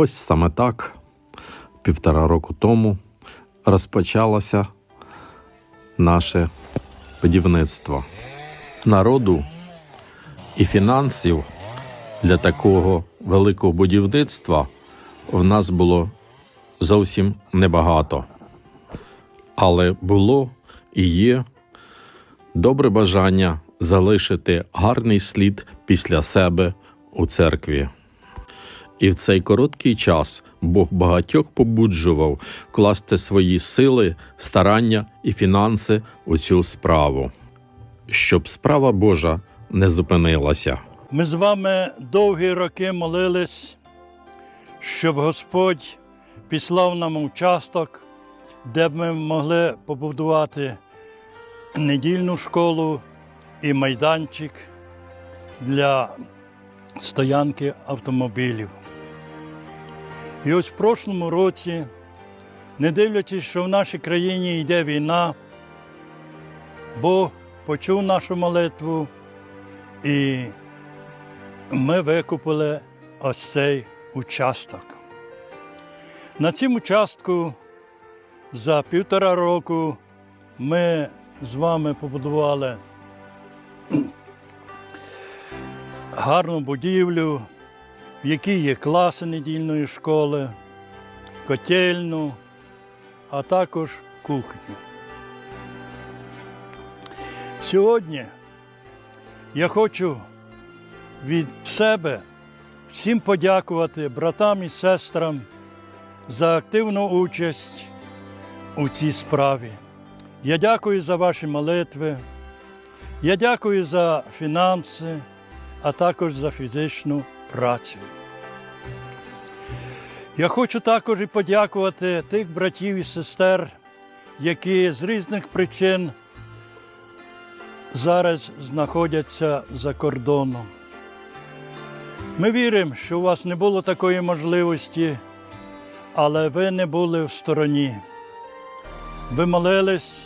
Ось саме так, півтора року тому, розпочалося наше будівництво. Народу і фінансів для такого великого будівництва в нас було зовсім небагато. Але було і є добре бажання залишити гарний слід після себе у церкві. І в цей короткий час Бог багатьох побуджував вкласти свої сили, старання і фінанси у цю справу, щоб справа Божа не зупинилася. Ми з вами довгі роки молились, щоб Господь післав нам участок, де б ми могли побудувати недільну школу і майданчик для стоянки автомобілів. І ось в прошлому році, не дивлячись, що в нашій країні йде війна, Бог почув нашу молитву і ми викупили ось цей участок. На цьому участку за півтора року ми з вами побудували гарну будівлю, в якій є класи недільної школи, котельну, а також кухню. Сьогодні я хочу від себе всім подякувати братам і сестрам за активну участь у цій справі. Я дякую за ваші молитви, я дякую за фінанси, а також за фізичну працю. Я хочу також і подякувати тих братів і сестер, які з різних причин зараз знаходяться за кордоном. Ми віримо, що у вас не було такої можливості, але ви не були в стороні. Ви молились,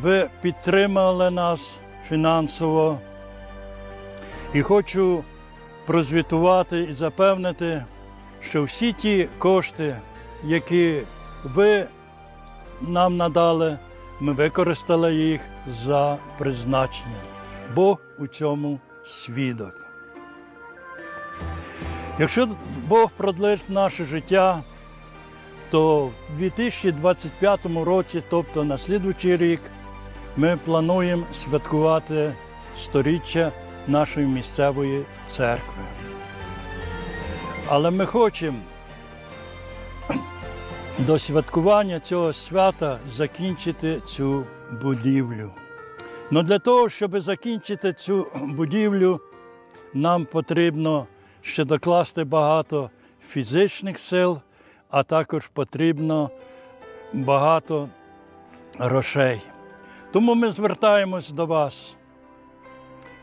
ви підтримали нас фінансово. І хочу прозвітувати і запевнити, що всі ті кошти, які ви нам надали, ми використали їх за призначенням. Бог у цьому свідок. Якщо Бог продлить наше життя, то в 2025 році, тобто на слідуючий рік, ми плануємо святкувати сторіччя нашої місцевої церкви. Але ми хочемо до святкування цього свята закінчити цю будівлю. Но для того, щоб закінчити цю будівлю, нам потрібно ще докласти багато фізичних сил, а також потрібно багато грошей. Тому ми звертаємось до вас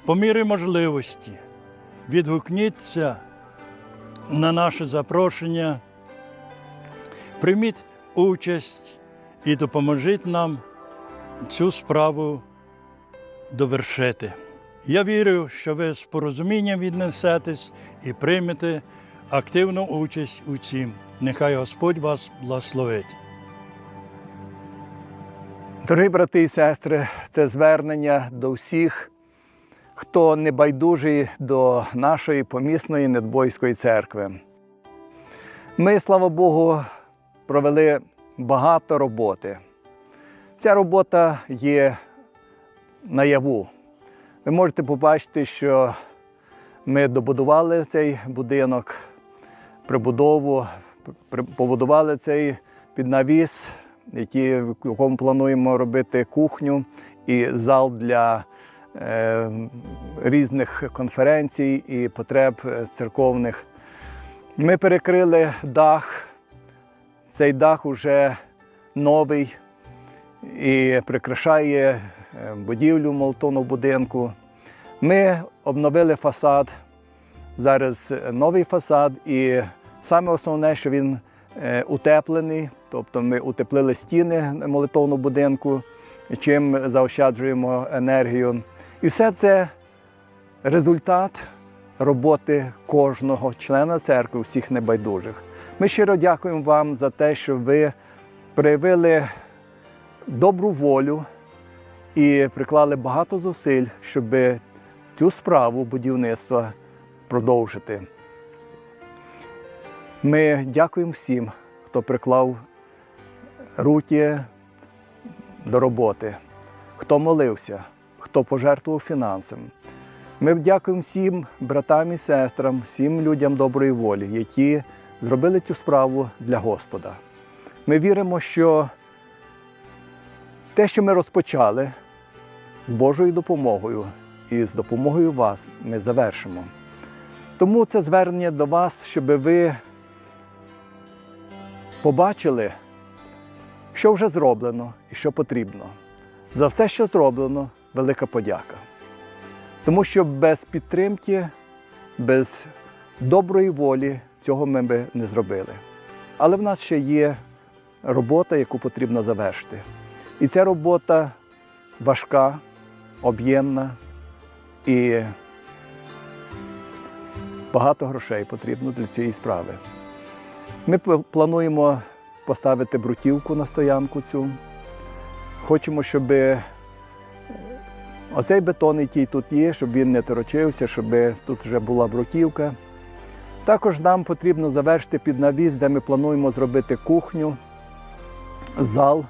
по мірі можливості. Відгукніться на наше запрошення, прийміть участь і допоможіть нам цю справу довершити. Я вірю, що ви з порозумінням віднесетесь і приймете активну участь у цім. Нехай Господь вас благословить. Дорогі брати і сестри, це звернення до всіх, хто не байдужий до нашої помісної недбойської церкви. Ми, слава Богу, провели багато роботи. Ця робота є наяву. Ви можете побачити, що ми добудували цей будинок, прибудову, побудували цей піднавіс, який, в якому плануємо робити кухню і зал для різних конференцій і потреб е, церковних. Ми перекрили дах. Цей дах уже новий і прикрашає е, будівлю молотону будинку. Ми обновили фасад. Зараз е, новий фасад, і саме основне, що він е, утеплений, тобто ми утеплили стіни молитовного будинку, чим заощаджуємо енергію. І все це результат роботи кожного члена церкви, всіх небайдужих. Ми щиро дякуємо вам за те, що ви проявили добру волю і приклали багато зусиль, щоб цю справу будівництва продовжити. Ми дякуємо всім, хто приклав руки до роботи, хто молився, хто пожертвував фінансами. Ми дякуємо всім братам і сестрам, всім людям доброї волі, які зробили цю справу для Господа. Ми віримо, що те, що ми розпочали з Божою допомогою і з допомогою вас, ми завершимо. Тому це звернення до вас, щоб ви побачили, що вже зроблено і що потрібно. За все, що зроблено, велика подяка. Тому що без підтримки, без доброї волі цього ми би не зробили. Але в нас ще є робота, яку потрібно завершити. І ця робота важка, об'ємна і багато грошей потрібно для цієї справи. Ми плануємо поставити брутівку на стоянку цю. Хочемо, щоб оцей бетон, який тут є, щоб він не торочився, щоб тут вже була бруківка. Також нам потрібно завершити під навіс, де ми плануємо зробити кухню, зал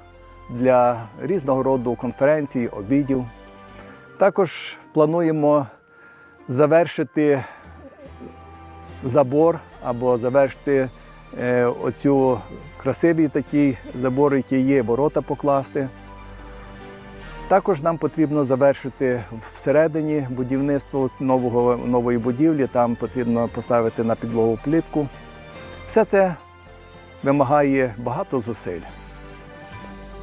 для різного роду конференцій, обідів. Також плануємо завершити забор або завершити е, оцю красивий такий забор, який є, ворота покласти. Також нам потрібно завершити всередині будівництво нового, нової будівлі. Там потрібно поставити на підлогу плитку. Все це вимагає багато зусиль,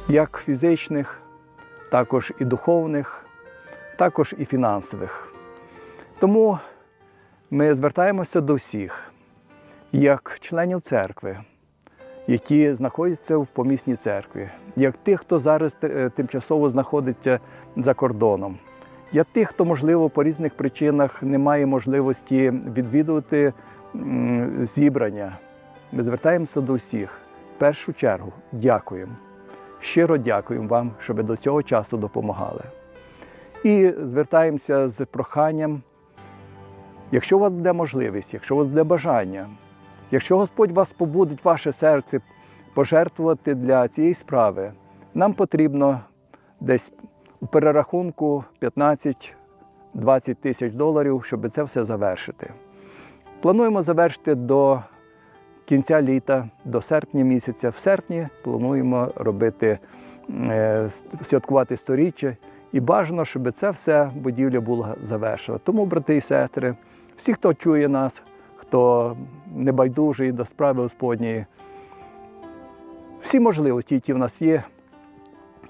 як фізичних, також і духовних, також і фінансових. Тому ми звертаємося до всіх, як членів церкви, які знаходяться в помісній церкві, як тих, хто зараз е, тимчасово знаходиться за кордоном, як тих, хто, можливо, по різних причинах не має можливості відвідувати зібрання. Ми звертаємося до всіх. В першу чергу дякуємо. Щиро дякуємо вам, що ви до цього часу допомагали. І звертаємося з проханням, якщо у вас буде можливість, якщо у вас буде бажання, якщо Господь вас побудить ваше серце пожертвувати для цієї справи, нам потрібно десь у перерахунку 15-20 тисяч доларів, щоб це все завершити. Плануємо завершити до кінця літа, до серпня місяця. В серпні плануємо робити е, святкувати сторіччя. І бажано, щоб це все будівля була завершена. Тому, брати і сестри, всі, хто чує нас, хто небайдужий до справи Господньої, всі можливості, які в нас є,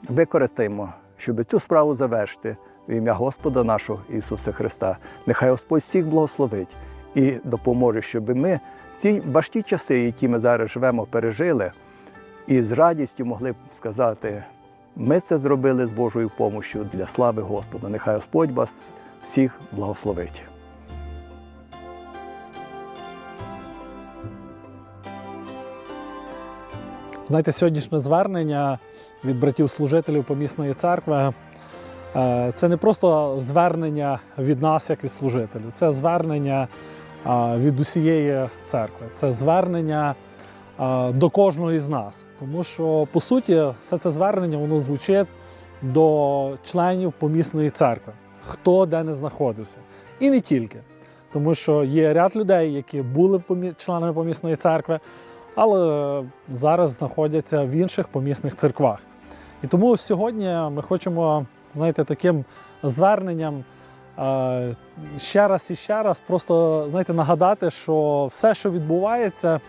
використаємо, щоб цю справу завершити в ім'я Господа нашого Ісуса Христа. Нехай Господь всіх благословить і допоможе, щоб ми ці важкі часи, які ми зараз живемо, пережили, і з радістю могли б сказати, ми це зробили з Божою помощю для слави Господа. Нехай Господь вас всіх благословить. Знаєте, сьогоднішнє звернення від братів-служителів помісної церкви е, це не просто звернення від нас, як від служителів, це звернення е, від усієї церкви, це звернення е, до кожного із нас. Тому що, по суті, все це звернення воно звучить до членів помісної церкви, хто де не знаходився. І не тільки. Тому що є ряд людей, які були членами помісної церкви, але зараз знаходяться в інших помісних церквах. І тому сьогодні ми хочемо знаєте, таким зверненням е, ще раз і ще раз просто знаєте, нагадати, що все, що відбувається,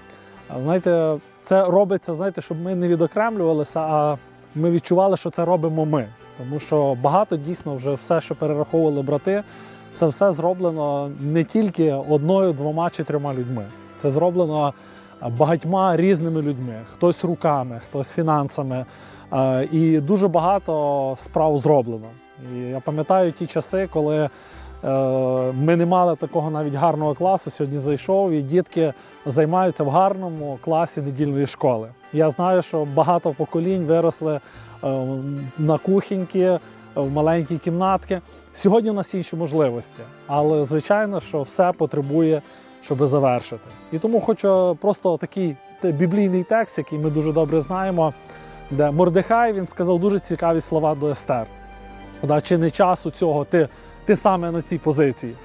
знаєте, це робиться, знаєте, щоб ми не відокремлювалися, а ми відчували, що це робимо ми. Тому що багато дійсно вже все, що перераховували брати, це все зроблено не тільки одною, двома чи трьома людьми. Це зроблено багатьма різними людьми, хтось руками, хтось фінансами. Е, І дуже багато справ зроблено. І я пам'ятаю ті часи, коли Ми не мали такого навіть гарного класу. Сьогодні зайшов, і дітки займаються в гарному класі недільної школи. Я знаю, що багато поколінь виросли е, на кухоньки, в маленькі кімнатки. Сьогодні у нас інші можливості, але звичайно, що все потребує, щоб завершити. І тому хочу просто такий біблійний текст, який ми дуже добре знаємо, де Мордехай він сказав дуже цікаві слова до Естер. Чи не часу цього ти, ти саме на цій позиції?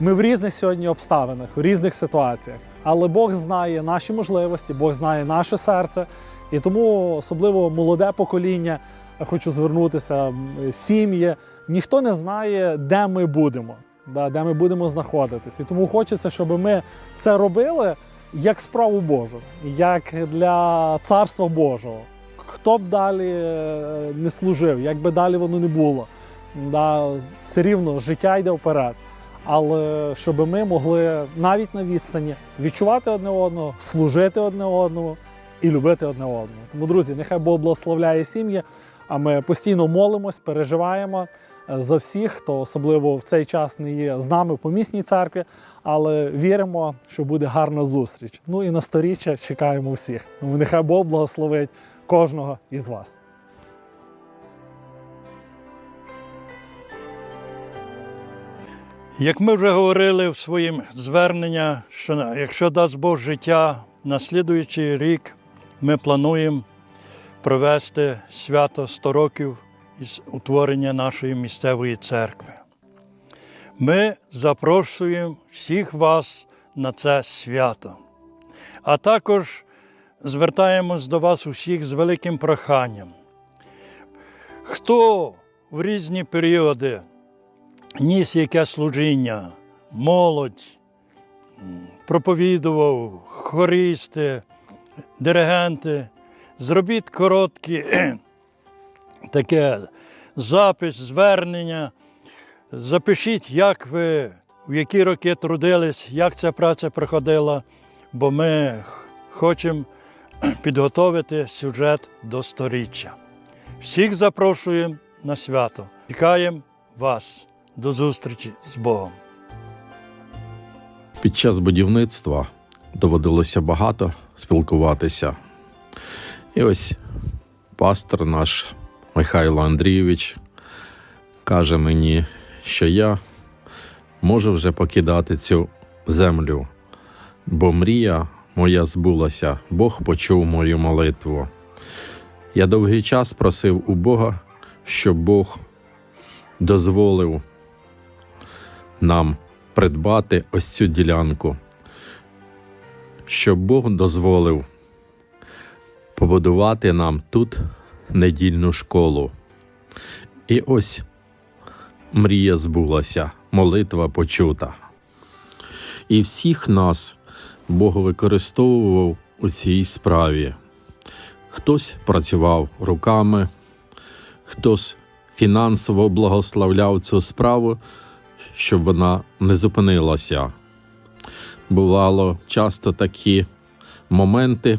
Ми в різних сьогодні обставинах, в різних ситуаціях, але Бог знає наші можливості, Бог знає наше серце. І тому особливо молоде покоління, хочу звернутися, сім'ї. Ніхто не знає, де ми будемо, да, де ми будемо знаходитись. І тому хочеться, щоб ми це робили як справу Божу, як для царства Божого. Хто б далі е, не служив, як би далі воно не було, да, все рівно життя йде вперед. Але щоб ми могли навіть на відстані відчувати одне одного, служити одне одному і любити одне одного. Тому, друзі, нехай Бог благословляє сім'ї. А ми постійно молимось, переживаємо за всіх, хто особливо в цей час не є з нами в помісній церкві, але віримо, що буде гарна зустріч. Ну і на сторіччя чекаємо всіх. Ну, нехай Бог благословить кожного із вас. Як ми вже говорили в своїм зверненні, що якщо дасть Бог життя, на слідуючий рік ми плануємо провести свято 100 років із утворення нашої місцевої церкви. Ми запрошуємо всіх вас на це свято. А також звертаємось до вас усіх з великим проханням. Хто в різні періоди ніс яке служіння, молодь, проповідував, хористи, диригенти. Зробіть короткі таке запис, звернення. Запишіть, як ви, в які роки трудились, як ця праця проходила, бо ми хочемо підготовити сюжет до сторіччя. Всіх запрошуємо на свято. Чекаємо вас. До зустрічі з Богом. Під час будівництва доводилося багато спілкуватися. І ось пастор наш Михайло Андрійович каже мені, що я можу вже покидати цю землю, бо мрія моя збулася, Бог почув мою молитву. Я довгий час просив у Бога, щоб Бог дозволив нам придбати ось цю ділянку, щоб Бог дозволив побудувати нам тут недільну школу. І ось мрія збулася, молитва почута. І всіх нас Бог використовував у цій справі. Хтось працював руками, хтось фінансово благословляв цю справу, щоб вона не зупинилася. Бувало часто такі моменти,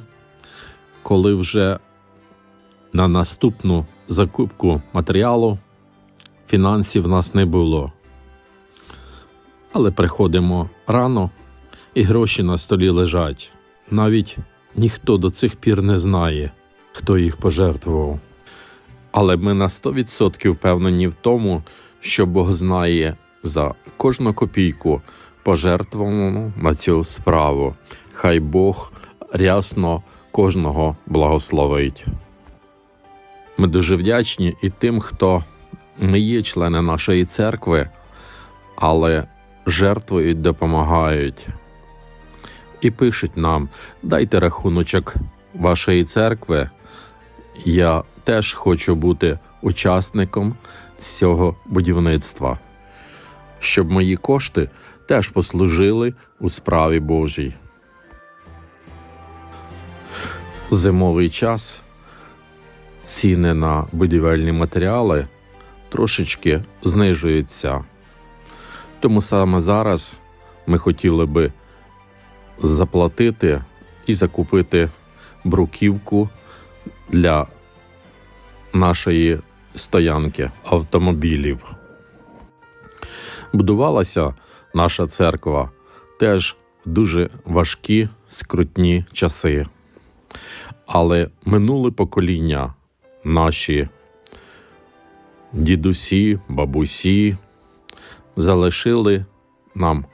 коли вже на наступну закупку матеріалу фінансів в нас не було. Але приходимо рано, і гроші на столі лежать. Навіть ніхто до цих пір не знає, хто їх пожертвував. Але ми на 100% впевнені в тому, що Бог знає за кожну копійку пожертвовану на цю справу. Хай Бог рясно кожного благословить. Ми дуже вдячні і тим, хто не є члени нашої церкви, але жертвують, допомагають. І пишуть нам: дайте рахуночок вашої церкви. Я теж хочу бути учасником цього будівництва, щоб мої кошти теж послужили у справі Божій. Зимовий час ціни на будівельні матеріали трошечки знижуються. Тому саме зараз ми хотіли би заплатити і закупити бруківку для нашої стоянки автомобілів. Будувалася наша церква теж дуже важкі, скрутні часи. Але минуле покоління, наші дідусі, бабусі, залишили нам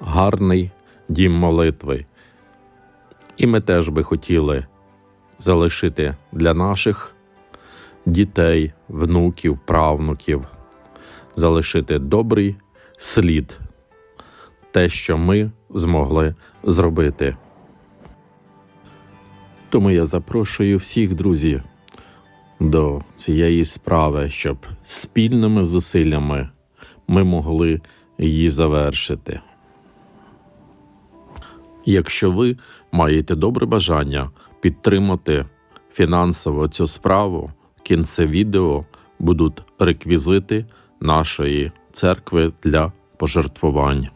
гарний дім молитви. І ми теж би хотіли залишити для наших дітей, внуків, правнуків, залишити добрий слід, те, що ми змогли зробити. Тому я запрошую всіх друзів до цієї справи, щоб спільними зусиллями ми могли її завершити. Якщо ви маєте добре бажання підтримати фінансово цю справу, в кінці відео будуть реквізити нашої церкви для пожертвувань.